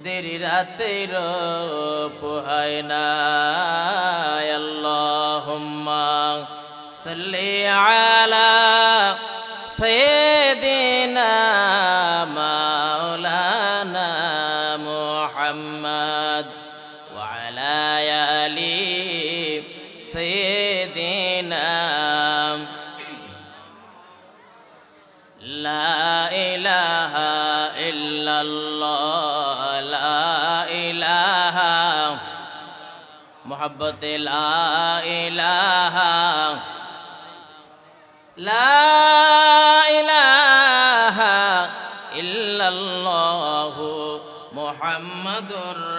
দেরি রাতের পোহায় না। আল্লাহুম্মা সাল্লি আলা সাইয়্যিদিনা محبت لا إله لا إله إلا الله محمد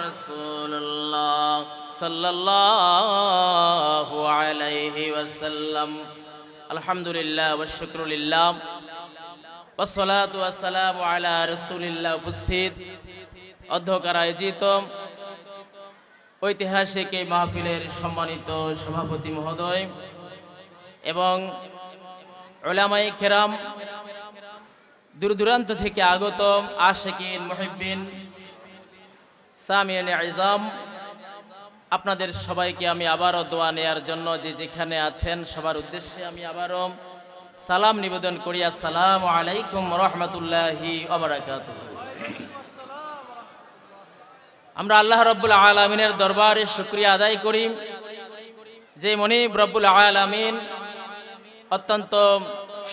رسول الله صلى الله عليه وسلم الحمد لله والشكر لله والصلاة والسلام على رسول الله উপস্থিত অধ্যকার আয়োজিত ঐতিহাসিক এই মাহফিলের সম্মানিত সভাপতি মহোদয় এবং ওলামাই খেরাম দূর দূরান্ত থেকে আগত আশেকিন মহিবিন সামিয়ান ইজাম, আপনাদের সবাইকে আমি আবারও দোয়া নেয়ার জন্য যে যেখানে আছেন, সবার উদ্দেশ্যে আমি আবারও সালাম নিবেদন করি। আসসালামু আলাইকুম রহমতুল্লাহি অবরাকাত আমরা আল্লাহ রব্বুল আলমিনের দরবারে শুক্রিয়া আদায় করি। যে মনিব রব্বুল আলমিন অত্যন্ত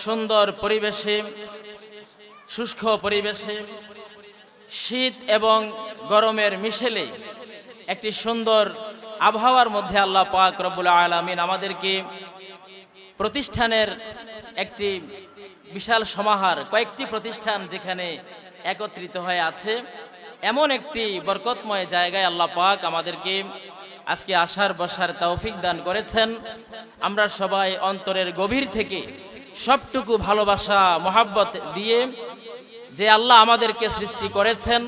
সুন্দর পরিবেশে, শুষ্ক পরিবেশে, শীত এবং গরমের মিশেলে একটি সুন্দর আবহাওয়ার মধ্যে আল্লাহ পাক রব্বুল আলমিন আমাদেরকে প্রতিষ্ঠানের একটি বিশাল সমাহার, কয়েকটি প্রতিষ্ঠান যেখানে একত্রিত হয়ে আছে। এমন একটি বরকতময় জায়গায় আল্লাহ পাক আমাদেরকে আজকে আসার বসার তৌফিক দান করেছেন। আমরা সবাই অন্তরের গভীর থেকে সবটুকু ভালোবাসা, মোহাব্বত দিয়ে যে আল্লাহ আমাদেরকে সৃষ্টি করেছেন,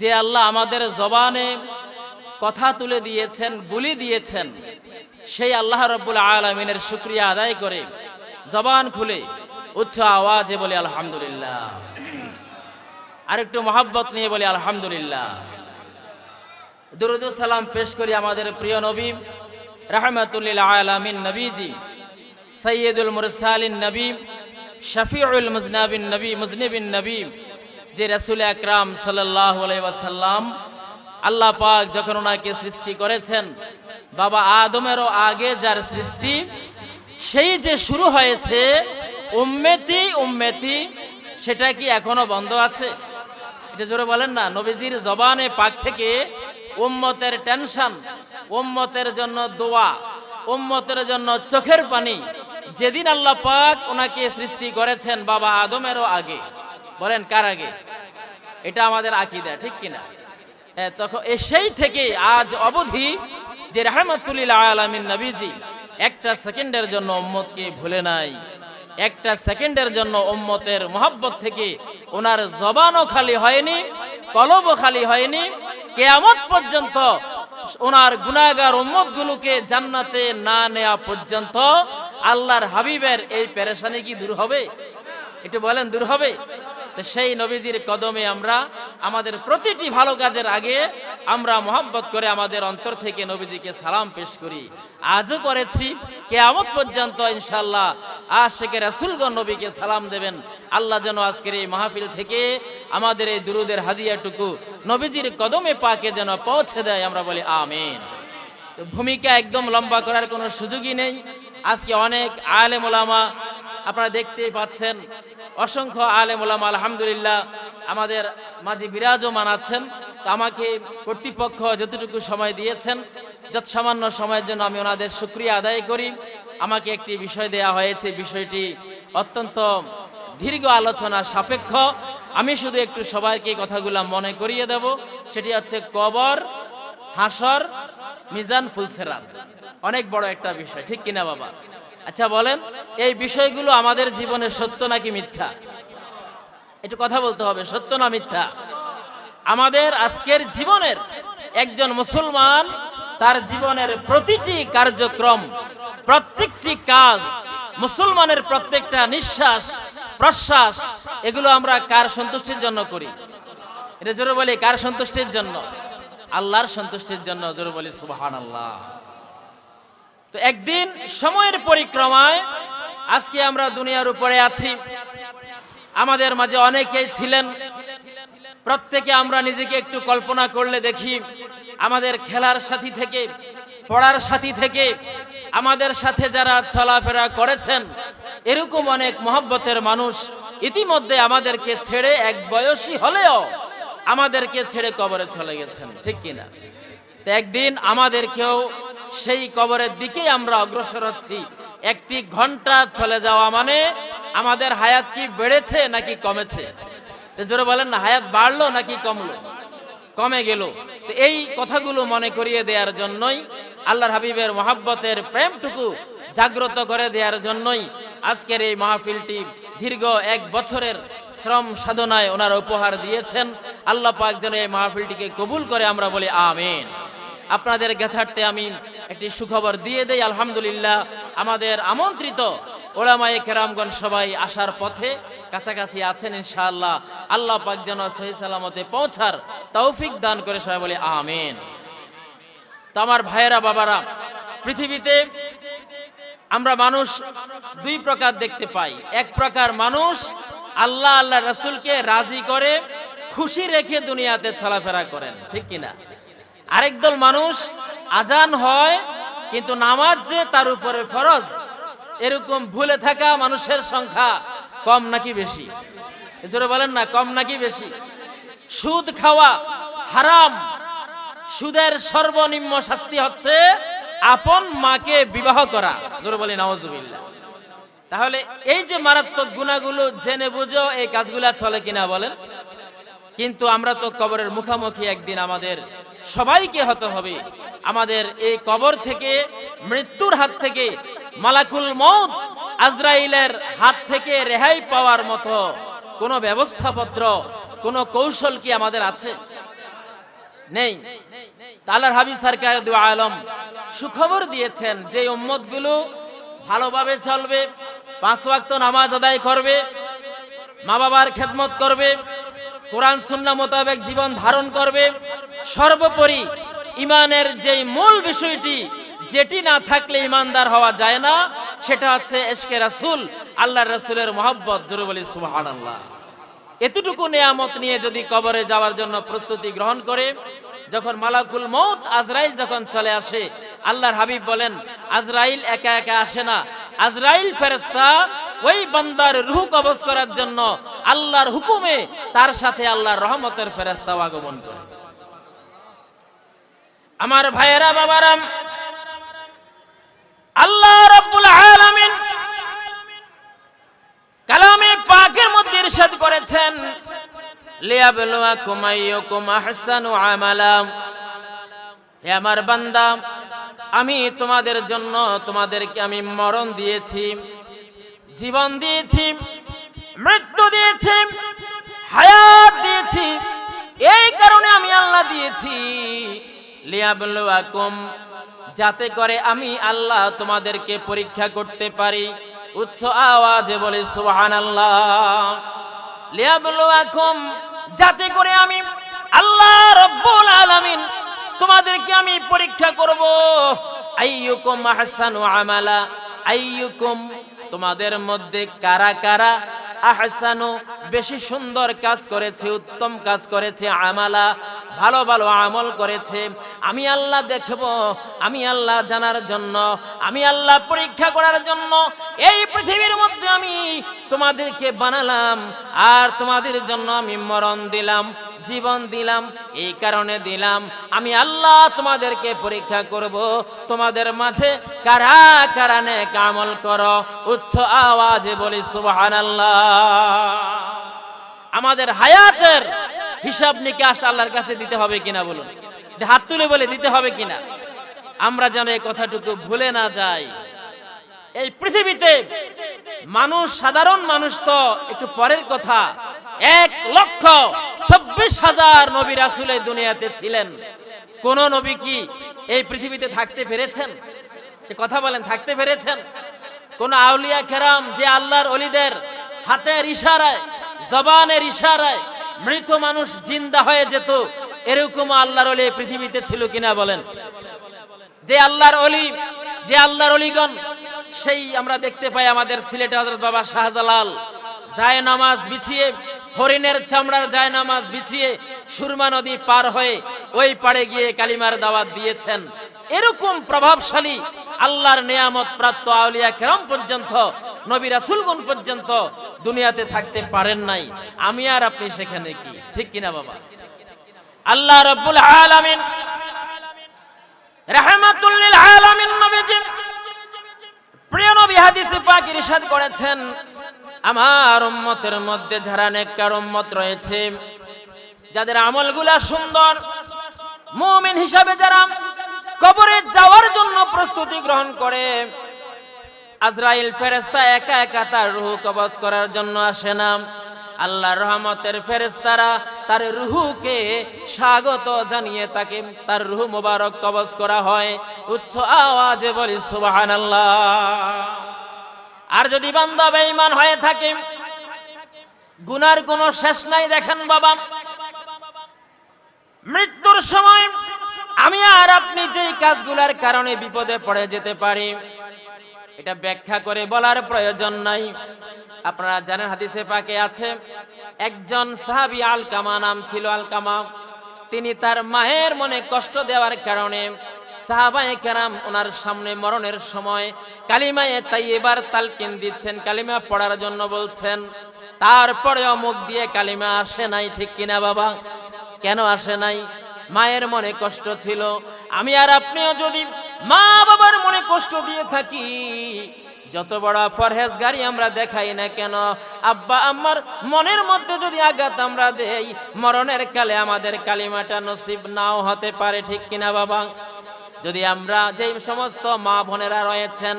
যে আল্লাহ আমাদের জবানে কথা তুলে দিয়েছেন, বুলি দিয়েছেন, সেই আল্লাহ রব্বুল আলমিনের শুক্রিয়া আদায় করে জবান খুলে উচ্চ আওয়াজে বলে, আলহামদুলিল্লাহ। আরেকটু মহাব্বত নিয়ে বলে, আলহামদুলিল্লাহ। সালাম পেশ করি আমাদের প্রিয় নবী, রহমতুল্লিল আলমিন নবীজি সৈয়দুল মুরসালিন নবী, শফিউল মুজনাবিন নবী, মুজনিবিন নবী, যে রসুল আকরাম ওয়াসাল্লাম আল্লাহ পাক যখন ওনাকে সৃষ্টি করেছেন, বাবা আদমেরও আগে যার সৃষ্টি, সেই যে শুরু হয়েছে, উম্মেতি উম্মেতি, সেটা কি এখনও বন্ধ আছে? এটা জোরে বলেন না, নবীজির জবানে পাক থেকে উম্মতের টেনশন, উম্মতের জন্য দোয়া, উম্মতের জন্য চোখের পানি। যেদিন আল্লাহ পাক ওনাকে সৃষ্টি করেছেন বাবা আদমেরও আগে। বলেন কার আগে? এটা আমাদের আকিদা, ঠিক কিনা? তখন সেই থেকে আজ অবধি যে রহমতুল্লিল আলমিন নবীজি একটা সেকেন্ডের জন্য উম্মতকে ভুলে নাই। একটা সেকেন্ডের জন্য উম্মতের মোহাব্বত থেকে ওনার জবানও খালি হয়নি, কলবও খালি হয়নি। কেয়ামত পর্যন্ত ওনার গুনাগার উম্মতগুলোকে জান্নাতে না নেয়া পর্যন্ত আল্লাহর হাবিবের এই পেরেশানি কি দূর হবে? এটা বলেন, দূর হবে? সেই নবীজির কদমে আমরা আমাদের প্রতিটি ভালো কাজের আগে আমরা মোহাব্বত করে আমাদের অন্তর থেকে নবীজিকে সালাম পেশ করি। আজও করেছি, কেয়ামত পর্যন্ত ইনশাল্লাহ আশেকে রাসুলগণ নবীকে সালাম দেবেন। আল্লাহ যেন আজকের এই মাহফিল থেকে আমাদের এই দুরুদের হাদিয়াটুকু নবীজির কদমে পাকে যেন পৌঁছে দেয়, আমরা বলি আমিন। ভূমিকা একদম লম্বা করার কোনো সুযোগই নেই। আজকে অনেক আলেম ওলামা আপনারা দেখতেই পাচ্ছেন, অসংখ্য আলেম ওলামা, আলহামদুলিল্লাহ, আমাদের মাঝে বিরাজমান আছেন। তো আমাকে কর্তৃপক্ষ যতটুকু সময় দিয়েছেন, যত সামান্য সময়ের জন্য আমি ওনাদের শুক্রিয়া আদায় করি। আমাকে একটি বিষয় দেয়া হয়েছে, বিষয়টি অত্যন্ত দীর্ঘ আলোচনা সাপেক্ষ। আমি শুধু একটু সবাইকে কথাগুলো মনে করিয়ে দেব, সেটি হচ্ছে কবর, হাসর, মিজান, ফুলসেরাত। অনেক বড় একটা বিষয়, ঠিক কিনা বাবা? আচ্ছা বলেন, এই বিষয়গুলো আমাদের জীবনে সত্য নাকি মিথ্যা? একটু কথা বলতে হবে, সত্য না মিথ্যা? আমাদের আজকের জীবনের একজন মুসলমান, তার জীবনের প্রতিটি কার্যক্রম, প্রত্যেকটি কাজ, মুসলমানের প্রত্যেকটা নিঃশ্বাস, প্রশ্বাস, এগুলো আমরা কার সন্তুষ্টির জন্য করি? এটা জোরে বলি, কার সন্তুষ্টির জন্য? আল্লাহর সন্তুষ্টির জন্য, জোরে বলি সুবাহান আল্লাহ তো একদিন সময়ের পরিক্রমায় আজকে আমরা দুনিয়ার উপরে আছি। আমাদের মাঝে অনেকেই ছিলেন। প্রত্যেকে আমরা নিজেকে একটু কল্পনা করলে দেখি, আমাদের খেলার সাথী থেকে, পড়ার সাথী থেকে, আমাদের সাথে যারা চলাফেরা করেছেন, এরকম অনেক মহব্বতের মানুষ ইতিমধ্যে আমাদেরকে ছেড়ে এক বয়সী হলেও আমাদেরকে ছেড়ে কবরে চলে গেছেন, ঠিক কিনা? তো একদিন আমাদেরকেও সেই কবরের দিকেই আমরা অগ্রসর হচ্ছি। একটি ঘণ্টা চলে যাওয়া মানে আমাদের হায়াত কি বেড়েছে নাকি কমেছে? জোরে বলেন না, হায়াত বাড়লো নাকি কমলো? কমে গেল। তো এই কথাগুলো মনে করিয়ে দেওয়ার জন্যই, আল্লাহর হাবিবের মহাব্বতের প্রেমটুকু জাগ্রত করে দেওয়ার জন্যই আজকের এই মাহফিলটি দীর্ঘ এক বছরের শ্রম সাধনায় ওনারা উপহার দিয়েছেন। আল্লাহ পাক যেন এই মাহফিলটিকে কবুল করে আমরা বলি আমিন। আপনাদের জ্ঞাতার্থে আমি একটি সুখবর দিয়ে দেই, আলহামদুলিল্লাহ। আমাদের আমন্ত্রিত ওলামায়ে কেরামগণ সবাই আসার পথে কাছাকাছি আছেন ইনশাআল্লাহ। আল্লাহ পাক যেন সহি সালামতে পৌঁছার তৌফিক দান করে সবাই বলে, আমিন। তো আমার ভাইয়েরা, বাবারা, পৃথিবীতে আমরা মানুষ দুই প্রকার দেখতে পাই। এক প্রকার মানুষ আল্লাহ আল্লাহ রসুলকে রাজি করে, খুশি রেখে দুনিয়াতে চলাফেরা করেন, ঠিক কিনা? আরেক দল মানুষ আজান হয়, কিন্তু নামাজ যে তার উপরে ফরজ, এরকম ভুলে থাকা মানুষের সংখ্যা কম নাকি বেশি? জোরে বলেন না, কম নাকি বেশি? সুদ খাওয়া হারাম। সুদের সর্বনিম্ন শাস্তি হচ্ছে আপন মাকে বিবাহ করা। জোরে বলি নওয়াজুবিল্লাহ তাহলে এই যে মারাত্মক গুণাগুলো জেনে বুঝো, এই কাজগুলা চলে কিনা বলেন? কিন্তু আমরা তো কবরের মুখামুখি একদিন আমাদের সবাইকে হতে হবে। আমাদের এই কবর থেকে, মৃত্যুর হাত থেকে, মালাকুল মৌত আজরাইলের হাত থেকে রেহাই পাওয়ার মতো কোনো ব্যবস্থাপত্র, কোনো কৌশল কি আমাদের আছে? নেই। তালার হাবিব সরকার দু আলম সুখবর দিয়েছেন যে উম্মতগুলো ভালোভাবে চলবে, পাঁচ ওয়াক্ত নামাজ আদায় করবে মা বাবার খেদমত করবে কোরআন সুন্না মোতাবেক জীবন ধারণ করবে। সর্বোপরি ইমানের যে মূল বিষয়টি, যেটি না থাকলে ইমানদার হওয়া যায় না, সেটা হচ্ছে এসকে রাসুল আল্লাহ রাসুলের মোহাব্বত। জরুবলি সুবাহ আল্লাহ এতটুকু নিয়ামত নিয়ে যদি কবরে যাওয়ার জন্য প্রস্তুতি গ্রহণ করে যখন মালাকুল মৌত আজরাইল যখন চলে আসে, আল্লাহর হাবিব বলেন, আজরাইল একা একা আসে না। আজরাইল ফেরেস্তা ওই বান্দার রুহ কবজ করার জন্য আল্লাহর হুকুমে তার সাথে আল্লাহর রহমতের ফেরেস্তাও আগমন করে। আমার ভাইয়েরা বাবারাম আল্লাহ রাব্বুল আলামিন কালামে পাকের মধ্যে ইরশাদ করেছেন লিয়াবলুয়াকুম আইয়ুকুম আহসানু আমালা হে আমার বান্দা, আমি তোমাদের জন্য তোমাদেরকে আমি মরণ দিয়েছি, জীবন দিয়েছি, মৃত্যু দিয়েছি, হায়াত দিয়েছি, এই কারণে আমি আল্লাহ দিয়েছি। লিয়াবলুয়াকুম, যাতে করে আমি আল্লাহ তোমাদেরকে পরীক্ষা করতে পারি। উচ্চ আওয়াজে বলি সুবহান আল্লাহ লিয়াবলুয়াকুম যাতে করে আমি আল্লাহ রব্বুল আলামিন তোমাদেরকে আমি পরীক্ষা করব। আইয়ুকুম আহসানু আমালা আইয়ুকুম তোমাদের মধ্যে কারা কারা আহসানু বেশি সুন্দর কাজ করেছে, উত্তম কাজ করেছে, আমালা, ভালো ভালো আমল করেছে, আমি আল্লাহ দেখব, আমি আল্লাহ জানার জন্য, আমি আল্লাহ পরীক্ষা করার জন্য, এই পৃথিবীর মধ্যে আমি তোমাদেরকে বানালাম, আর তোমাদের জন্য আমি মরণ দিলাম। জীবন দিলাম, এই কারণে দিলাম। আমি আল্লাহ তোমাদেরকে পরীক্ষা করব, তোমাদের মাঝে কারা কারা নেক আমল করো? উচ্চ আওয়াজে বলি, সুবহানাল্লাহ। আমাদের হায়াতের হিসাব নিকাশ আল্লাহর কাছে দিতে হবে কিনা বলুন? হাত তুলে বলে দিতে হবে কিনা? আমরা যেন এই কথাটুকু ভুলে না যাই। এই পৃথিবীতে মানুষ, সাধারণ মানুষ তো একটু পরের কথা। এক লক্ষ চব্বিশ হাজার নবী রাসুল দুনিয়াতে ছিলেন। কোন নবী কি এই পৃথিবীতে থাকতে পেরেছেন? কথা বলেন, থাকতে পেরেছেন? কোন আউলিয়া কেরাম যে আল্লাহর অলিদের হাতের ইশারায়, জবানের ইশারায় মৃত মানুষ জিন্দা হয়ে যেত এরকম আল্লাহর অলি পৃথিবীতে ছিল কিনা বলেন? যে আল্লাহর অলি, যে আল্লাহর অলিগণ, সেই আমরা দেখতে পাই আমাদের সিলেটে হজরত বাবা শাহজালাল। যায় নামাজ বিছিয়ে হরিণের চামড়ার যায় নামাজ বিছিয়ে সুরমা নদী পার হয়ে ওই পাড়ে গিয়ে কালিমার দাওয়াত দিয়েছেন। এরকম প্রভাবশালী আল্লাহর নিয়ামত প্রাপ্ত আউলিয়া কেরাম পর্যন্ত, নবী রাসুলগণ পর্যন্ত দুনিয়াতে থাকতে পারেন নাই। আমি আর আপনি সেখানে কি? ঠিক কিনা বাবা? আল্লাহ রব্বুল আলামিন রাহমাতুল লিল আলামিন নবীজি প্রিয় নবী হাদিসে পাক ইরশাদ করেছেন আমার উম্মতের মধ্যে যারা নেককার উম্মত রয়েছে, যাদের আমলগুলা সুন্দর, মুমিন হিসাবে যারা কবরে যাওয়ার জন্য প্রস্তুতি গ্রহণ করে, আজরাইল ফেরেস্তা একা একা তার রুহ কবজ করার জন্য আসে না। আল্লাহর রহমতের ফেরেস্তারা তার রুহুকে স্বাগত জানিয়ে তাকে তার রুহ মোবারক কবজ করা হয়। উচ্চ আওয়াজে বলি, সুবহানাল্লাহ। আর যদি বান্দা বেঈমান হয়ে থাকে, গুনার কোনো শেষ নাই, দেখেন বাবা। মৃত্যুর সময় আমি আর আপনি যেই কাজগুলার কারণে বিপদে পড়ে যেতে পারি, এটা ব্যাখ্যা করে বলার প্রয়োজন নাই। আপনারা জানেন, হাদিসে পাকে আছে, একজন সাহাবি আলকামা নাম ছিল আলকামা। তিনি তার মায়ের মনে কষ্ট দেওয়ার কারণে সাহাবায়ে কেরাম ওনার সামনে মরণের সময় কালিমায়ে তাই এবার তালকিন দিচ্ছেন, কালিমা পড়ার জন্য বলছেন তারপরে অমুক দিয়ে কালিমা আসে নাই, ঠিক কিনা বাবা? কেন আসে নাই? মায়ের মনে কষ্ট ছিল, আমি আর আপনিও যদি মা বাবার মনে কষ্ট দিয়ে থাকি, যত বড় ফরহেজ গাড়ি আমরা দেখাই না কেন? আব্বা, আমার মনের মধ্যে যদি আঘাত আমরা দেই, মরণের কালে আমাদের কালিমাটা নসিব নাও হতে পারে, ঠিক কিনা বাবা? যদি আমরা যেই সমস্ত মা বোনেরা রয়েছেন,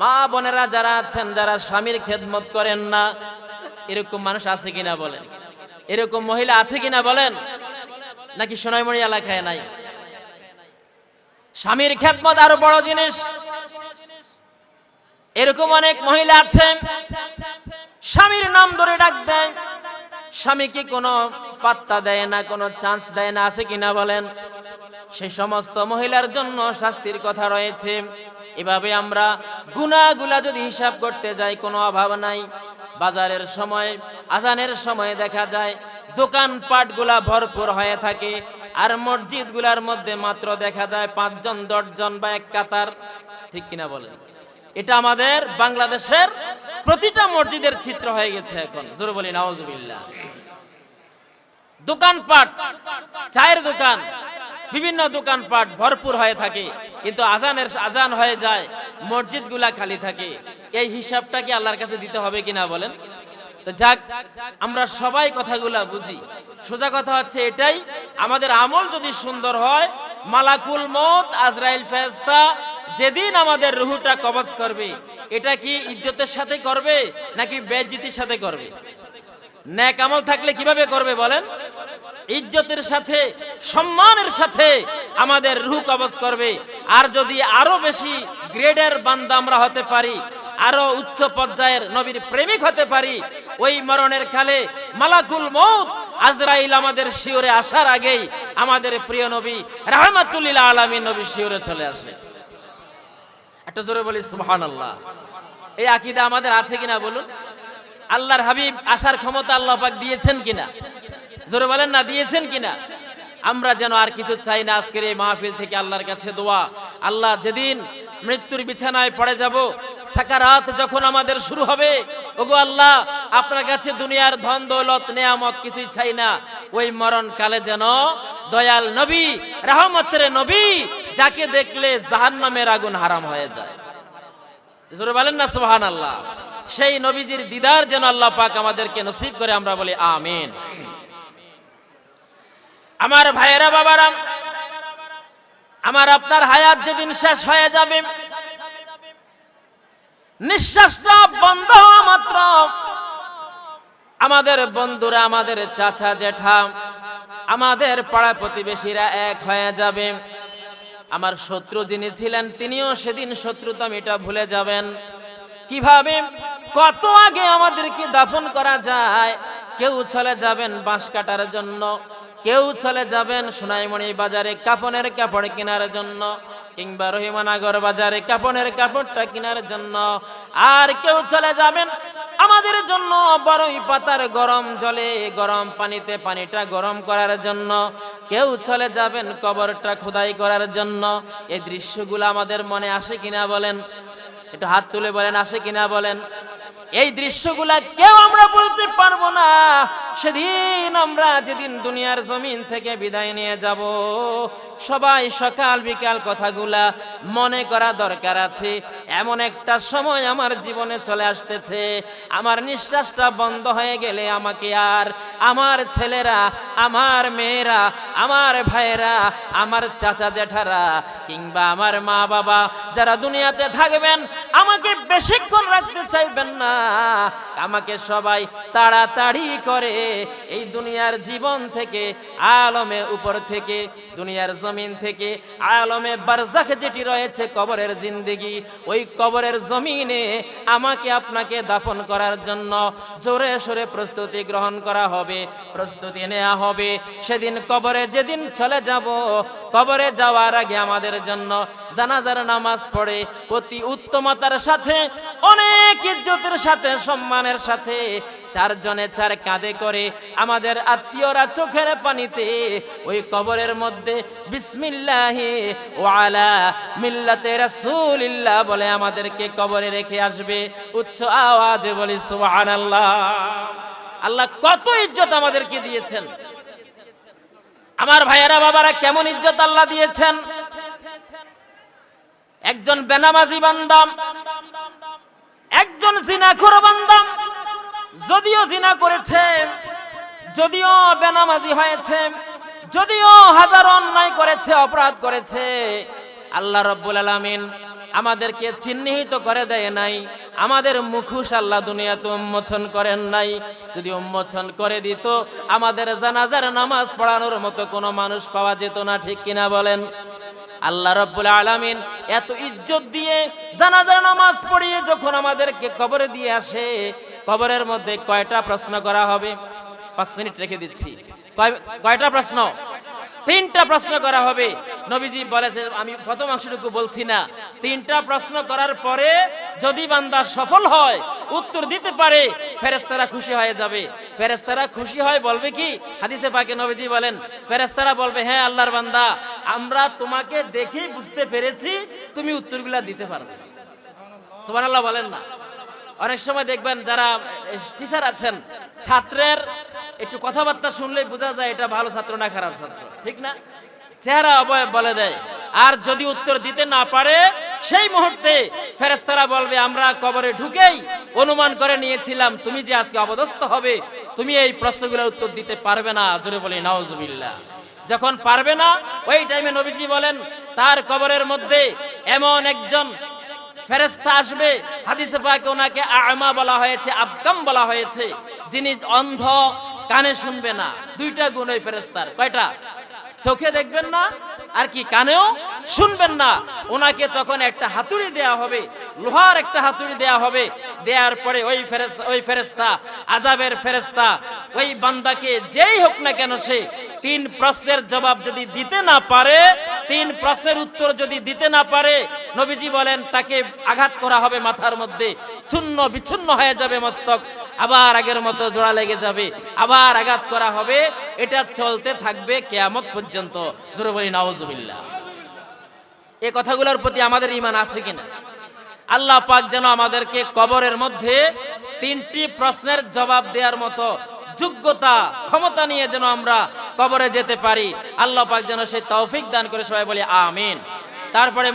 মা বোনেরা যারা আছেন, যারা স্বামীর খেদমত করেন না, এরকম মানুষ আছে কিনা বলেন? এরকম মহিলা আছে কিনা বলেন? নাকি সোনাইমণি এলাকায় নাই? স্বামীর খেদমত আরও বড় জিনিস। এরকম অনেক মহিলা আছে, স্বামীর নাম ধরে ডাক দেয়। স্বামীকে কোনো পাত্তা দেয় না, কোনো চান্স দেয় না, আছে কিনা বলেন? সে সমস্ত মহিলার জন্য শাস্তির কথা রয়েছে। এভাবে আমরা গুনাগুলা যদি হিসাব করতে যাই, কোনো অভাব নাই। বাজারের সময়, আজানের সময় দেখা যায়, দোকান পাটগুলা ভরপুর হয়ে থাকে, আর মসজিদগুলার মধ্যে মাত্র দেখা যায় পাঁচজন, দশজন বা এক কাতার। ঠিক কিনা বলেন? এটা আমাদের বাংলাদেশের প্রতিটা মসজিদের চিত্র হয়ে গেছে এখন। জোরে বলি নওয়াজুবিল্লাহ দোকানপাট চায়ের দোকান বিভিন্ন দোকানপাট ভরপুর হয়ে থাকে, কিন্তু আজানের আজান হয়ে যায়, মসজিদগুলা খালি থাকে। এই হিসাবটা কি আল্লাহর কাছে দিতে হবে কিনা বলেন? যাক, আমরা সবাই কথাগুলা বুঝি। সোজা কথা হচ্ছে এটাই, আমাদের আমল যদি সুন্দর হয়, মালাকুল মত আজরাইল ফেস্তা যেদিন আমাদের রুহুটা কবজ করবে, এটা কি ইজ্জতের সাথে করবে, নাকি বেজ্জিতির সাথে করবে? ন্যাক আমল থাকলে কীভাবে করবে বলেন? ইজ্জতের সাথে, সম্মানের সাথে আমাদের রুহ কবজ করবে। আর যদি আরও বেশি গ্রেডের বান্দা আমরা হতে পারি, আরও উচ্চ পর্যায়ের নবীর প্রেমিক হতে পারি, ওই মরণের কালে মালাকুল মৌত আজরাইল আমাদের শিওরে আসার আগেই আমাদের প্রিয় নবী, রাহমাতুল্লিল আলমী নবী শিওরে চলে আসে। একটা জোরে বলি সুবহান আল্লাহ এই আকিদা আমাদের আছে কিনা বলুন? আল্লাহর হাবিব আসার ক্ষমতা আল্লাহ পাক দিয়েছেন কিনা? জোরে বলেন না, দিয়েছেন কিনা? আমরা যেন আর কিছু চাই না আজকের এই মাহফিল থেকে আল্লাহর কাছে দোয়া। আল্লাহ যেদিন মৃত্যুর বিছানায় পড়ে যাব, সাকারাত যখন আমাদের শুরু হবে, ওগো আল্লাহ, আপনার কাছে দুনিয়ার ধন, দৌলত, নেয়ামত কিছুই চাই না। ওই মরণ কালে যেন দয়াল নবী, রাহমতের নবী, যাকে দেখলে জাহান্নামের আগুন হারাম হয়ে যায়। জোরে বলেন না সুবহান আল্লাহ সেই নবীজির দিদার যেন আল্লাহ পাক আমাদেরকে নসিব করে, আমরা বলি আমিন। আমার ভাইয়েরা বাবারা আমার আপনার হায়াত যেদিন শেষ হয়ে যাবে নিঃশ্বাসটা বন্ধ হওয়া মাত্র। আমাদের বন্ধুরা, আমাদের চাচা জেঠা, আমাদের পাড়া প্রতিবেশীরা এক হয়ে যাবে। আমার শত্রু যিনি ছিলেন, তিনিও সেদিন শত্রুতা এটা ভুলে যাবেন। কীভাবে? কত আগে আমাদেরকে দাফন করা যায়, কেউ চলে যাবেন বাঁশ কাটার জন্য। কেউ চলে যাবেন সোনাইমণি বাজারে কাপনের কাপড় কেনার জন্য, কিংবা রহিমানগর বাজারে কাপনের কাপড়টা কেনার জন্য। আর কেউ চলে যাবেন আমাদের জন্য বড়ই পাতার গরম জলে, গরম পানিতে পানিটা গরম করার জন্য। কেউ চলে যাবেন কবরটা খোদাই করার জন্য। এই দৃশ্যগুলো আমাদের মনে আসে কিনা বলেন? একটু হাত তুলে বলেন, আসে কিনা বলেন? এই দৃশ্যগুলা কেউ আমরা বলতে পারব না। সেদিন আমরা যেদিন দুনিয়ার জমিন থেকে বিদায় নিয়ে যাব সবাই সকাল বিকাল কথাগুলা মনে করা দরকার আছে। এমন একটা সময় আমার জীবনে চলে আসতেছে। আমার নিঃশ্বাসটা বন্ধ হয়ে গেলে আমাকে আর আমার ছেলেরা, আমার মেয়েরা, আমার ভাইয়েরা, আমার চাচা জেঠারা কিংবা আমার মা বাবা যারা দুনিয়াতে থাকবেন, আমাকে বেশিক্ষণ রাখতে চাইবেন না। আমাকে সবাই তাড়াতাড়ি করে এই দুনিয়ার জীবন থেকে, আলমে উপর থেকে, দুনিয়ার জমিন থেকে আলমে বারজাক যেটি রয়েছে কবরের জিন্দেগি, ওই কবরের জমিনে আমাকে আপনাকে দাফন করার জন্য জোরে সোরে প্রস্তুতি গ্রহণ করা হবে, প্রস্তুতি নেওয়া হবে। সেদিন কবরে যেদিন চলে যাব, কবরে যাওয়ার আগে আমাদের জন্য জানাজার নামাজ পড়ে, অতি উত্তমতার সাথে, অনেক ইজ্জতের সাথে, সম্মানের সাথে চারজনে চার কাঁধে করে আমাদের আত্মীয়রা চোখের পানিতে ওই কবরের মধ্যে বিসমিল্লাহি ওয়ালা মিল্লাতে রাসূলিল্লাহ বলে আমাদেরকে কবরে রেখে আসবে। উচ্চ আওয়াজে বলি, সুবহানাল্লাহ। আল্লাহ কত ইজ্জত আমাদেরকে দিয়েছেন। আমার ভাইয়েরা, বাবারা, কেমন ইজ্জত আল্লাহ দিয়েছেন। একজন বেনামাজি বান্দাম একজন জিনাখোর বান্দাম যদিও জিনা করেছে, যদিও বেনামাজি হয়েছে, যদিও হাজার অন্যায় করেছে, অপরাধ করেছে, আল্লাহ রব্বুল আলামিন আমাদেরকে চিহ্নিত করে দেয় নাই। আমাদের মুখোশ আল্লাহ দুনিয়াতে উন্মোচন করেন নাই। যদি উন্মোচন করে দিত, আমাদের জানাজার নামাজ পড়ানোর মতো কোনো মানুষ পাওয়া যেত না, ঠিক কিনা বলেন? আল্লাহ রব্বুল আলামিন এত ইজ্জত দিয়ে জানাজার নামাজ পড়িয়ে যখন আমাদেরকে কবরে দিয়ে আসে, কবরের মধ্যে কয়টা প্রশ্ন করা হবে? পাঁচ মিনিট রেখে দিচ্ছি। কয়- কয়টা প্রশ্ন? তিনটা প্রশ্ন করা হবে। নবীজি বলেছে, আমি প্রথম অংশটুকু বলছি না। তিনটা প্রশ্ন করার পরে যদি বান্দা সফল হয়, উত্তর দিতে পারে ফেরেস্তারা খুশি হয়ে যাবে। ফেরেস্তারা খুশি হয় বলবে কি? হাদিসে পাকে নবীজি বলেন ফেরেস্তারা বলবে হ্যাঁ আল্লাহর বান্দা, আমরা তোমাকে দেখে বুঝতে পেরেছি, তুমি উত্তরগুলা দিতে পারবে সুবহানাল্লাহ বলেন না। অনেক সময় দেখবেন যারা টিচার আছেন, ছাত্রের একটু কথাবার্তা শুনলেই বোঝা যায় এটা ভালো ছাত্র না খারাপ ছাত্র, ঠিক না? চেহারা অবয়ব বলে দেয়। আর যদি উত্তর দিতে না পারে, সেই মুহূর্তে ফেরেস্তারা বলবে, আমরা কবরে ঢুকেই অনুমান করে নিয়েছিলাম, তুমি যে আজকে অবদস্থ হবে, তুমি এই প্রশ্নগুলোর উত্তর দিতে পারবে না। জোরে বলি নওয়াজুবিল্লাহ যখন পারবে না, ওই টাইমে নবীজি বলেন, তার কবরের মধ্যে এমন একজন ফেরেস্তা আসবে, হাদিসে পাকে ওনাকে আমা বলা হয়েছে, আবকাম বলা হয়েছে। যিনি অন্ধ, কানে শুনবে না। দুইটা গুণ ওই ফেরেস্তার কয়টা? চোখে দেখবেন না, আর কি কানেও শুনবেন না। ওনাকে তখন একটা হাতুড়ি দেয়া হবে, লোহার একটা হাতুড়ি দেয়া হবে। দেওয়ার পরে ওই ফেরেস্তা ওই ফেরেস্তা আজাবের ফেরেস্তা ওই বান্দাকে যেই হোক না কেন সে তিন প্রশ্নের জবাব যদি দিতে না পারে, তিন প্রশ্নের উত্তর যদি দিতে না পারে, নবীজি বলেন, তাকে আঘাত করা হবে মাথার মধ্যে চূন্য বিচ্ছিন্ন হয়ে যাবে মস্তক। আবার আগের মতো জোড়া লেগে যাবে, আবার আঘাত করা হবে, এটা চলতে থাকবে কেয়ামত পর্যন্ত। জোরে বলি এই কথাগুলোর প্রতি আমাদের ইমান আছে কিনা? আল্লাহ পাক যেন আমাদেরকে কবরের মধ্যে তিনটি প্রশ্নের জবাব দেওয়ার মতো যোগ্যতা, ক্ষমতা নিয়ে যেন আমরা কবরে যেতে পারি। আল্লাহ পাক যেন সেই তৌফিক দান করে সবাই বলি, আমিন। তারপরে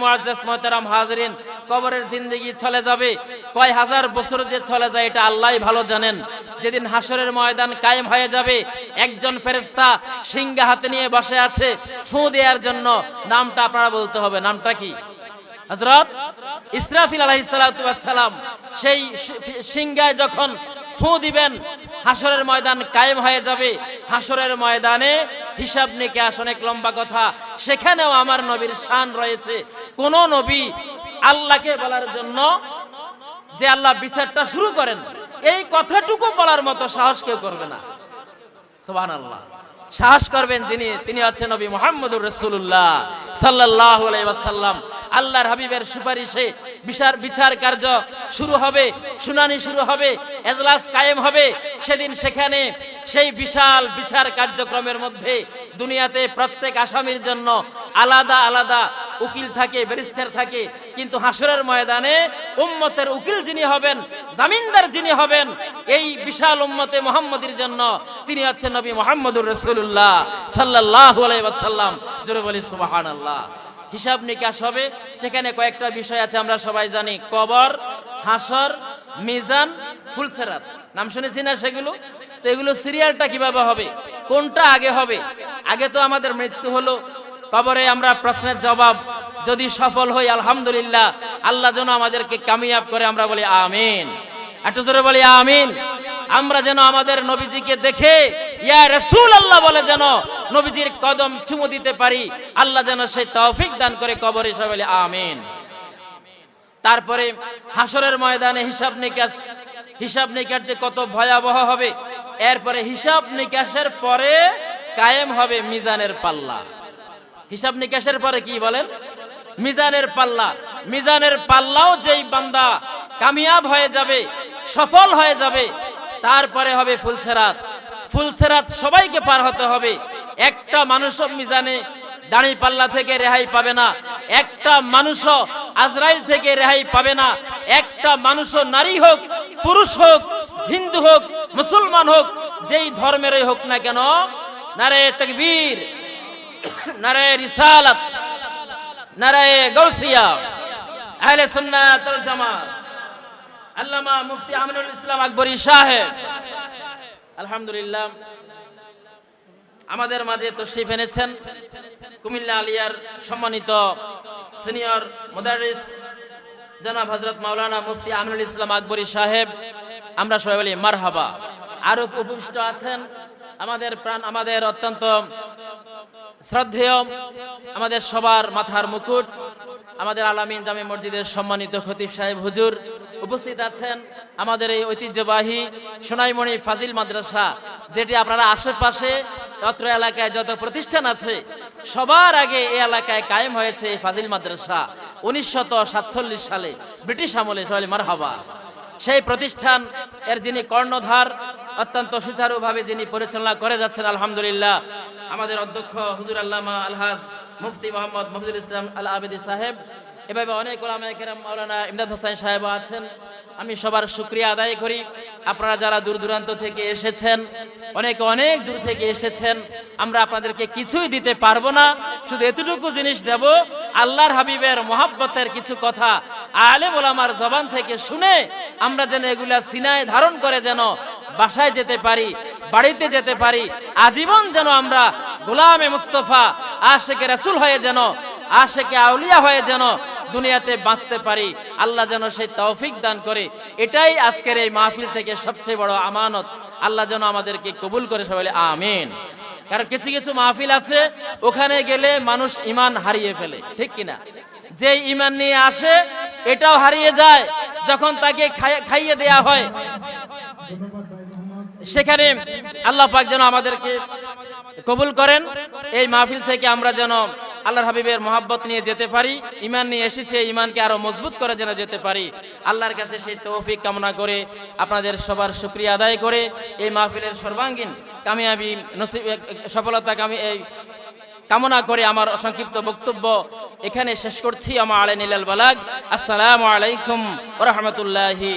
হাজরিন, কবরের জিন্দগি চলে যাবে। কয় হাজার বছর যে চলে যায়, এটা আল্লাহ ভালো জানেন। যেদিন হাসরের ময়দান কায়েম হয়ে যাবে, একজন ফেরেস্তা সিংহা হাতে নিয়ে বসে আছে, ফু দেওয়ার জন্য। নামটা আপনারা বলতে হবে, নামটা কি? হজরত ইসরাফিল আলাইসালাম সেই সিংহায় যখন ফু দিবেন হাসরের ময়দান কায়েম হয়ে যাবে। হাসরের ময়দানে হিসাব নিকাশ অনেক লম্বা কথা। সেখানেও আমার নবীর শান রয়েছে। কোন নবী আল্লাহকে বলার জন্য যে আল্লাহ বিচারটা শুরু করেন, এই কথাটুকু বলার মতো সাহস কেউ করবে না। সুবহান আল্লাহ সাহস করবেন যিনি, তিনি হচ্ছেন নবী মোহাম্মদুর রসুল্লাহ সাল্লাহ সাল্লাম আল্লাহর হাবিবের সুপারিশে বিচার বিচার কার্য শুরু হবে, শুনানি শুরু হবে, এজলাস কায়েম হবে। সেদিন সেখানে সেই বিশাল বিচার কার্যক্রমের মধ্যে দুনিয়াতে প্রত্যেক আসামির জন্য আলাদা আলাদা উকিল থাকে, ব্যারিস্টার থাকে। কিন্তু হাসরের ময়দানে উম্মতের উকিল যিনি হবেন, জামিনদার যিনি হবেন, এই বিশাল উম্মতে মোহাম্মদের জন্য তিনি হচ্ছেন নবী মোহাম্মদুর রসুল্লাহ সাল্লাহ আলাইসাল্লাম জোরে বলি সুবাহান আল্লাহ হিসাব নিকাশ হবে। সেখানে কয়েকটা বিষয় আছে, আমরা সবাই জানি। কবর, হাসর, মিজান, ফুলসেরাত। নাম শুনেছি না সেগুলো? তো এগুলো সিরিয়ালটা কীভাবে হবে? কোনটা আগে হবে? আগে তো আমাদের মৃত্যু হলো। কবরে আমরা প্রশ্নের জবাব যদি সফল হই, আলহামদুলিল্লাহ, আল্লাহ যেন আমাদেরকে কামিয়াব করে আমরা বলি, আমিন। বলি, আমিন। আমরা যেন আমাদের নবীজিকে দেখে, ইয়া আল্লাহ বলে যেন নবীজির কদম চুমু দিতে পারি। আল্লাহ যেন সেই তৌফিক দান করে আমিন। তারপরে হাসরের ময়দানে হিসাব নিকাশ হিসাব নিকাশ যে কত ভয়াবহ হবে। এরপরে হিসাব নিকাশের পরে কায়েম হবে মিজানের পাল্লা। হিসাব নিকাশের পরে কি বলেন? মিজানের পাল্লা। মিজানের পাল্লাও যেই বান্দা কামিয়াব হয়ে যাবে সফল হয়ে যাবে, তারপরে হবে ফুলসেরাত। ফুলসেরাত সবাইকে পার হতে হবে। একটা মানুষও মিজানে দাঁড়ি পাল্লা থেকে রেহাই পাবে না। একটা মানুষও আজরাইল থেকে রেহাই পাবে না। একটা মানুষও নারী হোক, পুরুষ হোক, হিন্দু হোক, মুসলমান হোক, যেই ধর্মেরই হোক না কেন, নারে তকবীর, নারে রিসালাত, নারে গৌসিয়া আহলে সুন্নাত ওয়াল জামাত। আল্লামা মুফতি আমিনুল ইসলাম আকবরী সাহেব। আলহামদুলিল্লাহ। আমাদের মাঝে তশরিফ এনেছেন। কুমিল্লা আলিয়ার সম্মানিত সিনিয়র মুদারিস জনাব হজরত মাওলানা মুফতি আমিনুল ইসলাম আকবরী সাহেব, আমরা সবাই বলি মারহাবা। আরও উপবিষ্ট আছেন আমাদের প্রাণ, আমাদের অত্যন্ত শ্রদ্ধেয়, আমাদের সবার মাথার মুকুট, আমাদের আলামিন জামে মসজিদের সম্মানিত খতিব সাহেব হুজুর উপস্থিত আছেন আমাদের এই ঐতিহ্যবাহী সোনাইমণি ফাজিল মাদ্রাসা, যেটি আপনারা আশেপাশে অত্র এলাকায় যত প্রতিষ্ঠান আছে, সবার আগে এই এলাকায় কায়েম হয়েছে এই ফাজিল মাদ্রাসা। উনিশশত সালে ব্রিটিশ আমলে সবাই মারহাবা। সেই প্রতিষ্ঠান এর যিনি কর্ণধার, অত্যন্ত সুচারুভাবে যিনি পরিচালনা করে যাচ্ছেন, আলহামদুলিল্লাহ। আমাদের অধ্যক্ষ হুজুর আল্লামা আলহাজ মুফতি মোহাম্মদ মফিজুল ইসলাম আল আবেদি সাহেব এভাবে অনেক ওলামায়ে কেরাম মাওলানা ইমদাদ হোসেন সাহেব আছেন। আমি সবার শুক্রিয়া আদায় করি। আপনারা যারা দূর দূরান্ত থেকে এসেছেন, অনেক অনেক দূর থেকে এসেছেন, আমরা আপনাদেরকে কিছুই দিতে পারব না। শুধু এতটুকু জিনিস দেব, আল্লাহর হাবিবের মহাব্বতের কিছু কথা আলেম ওলামার জবান থেকে শুনে আমরা যেন এগুলা সিনায় ধারণ করে যেন বাসায় যেতে পারি, বাড়িতে যেতে পারি, আজীবন যেন আমরা গোলামে মুস্তফা আশেকে রাসুল হয়ে যেন আশেকে আউলিয়া হয়ে যেন দুনিয়াতে বাঁচতে পারি, আল্লাহ যেন সেই তৌফিক দান করে। এটাই আজকের এই মাহফিল থেকে সবচেয়ে বড় আমানত। আল্লাহ যেন আমাদেরকে কবুল করে সবাই আমিন। কারণ কিছু কিছু মাহফিল আছে, ওখানে গেলে মানুষ ইমান হারিয়ে ফেলে, ঠিক কিনা? যে ইমান নিয়ে আসে, এটাও হারিয়ে যায়। যখন তাকে খাইয়ে দেয়া হয়, সেখানে আল্লাহ পাক যেন আমাদেরকে কবুল করেন। এই মাহফিল থেকে আমরা যেন আল্লাহর হাবিবের মহাব্বত নিয়ে যেতে পারি ইমান নিয়ে এসেছে ইমানকে আরও মজবুত করে যেন যেতে পারি। আল্লাহর কাছে সেই তৌফিক কামনা করে আপনাদের সবার শুক্রিয়া আদায় করে এই মাহফিলের সর্বাঙ্গীন কামিয়াবি নসিব, সফলতা কামি, এই কামনা করে আমার সংক্ষিপ্ত বক্তব্য এখানে শেষ করছি। আমার আলাই নীলাল বালাগ। আসসালামু আলাইকুম ওরহমতুল্লাহি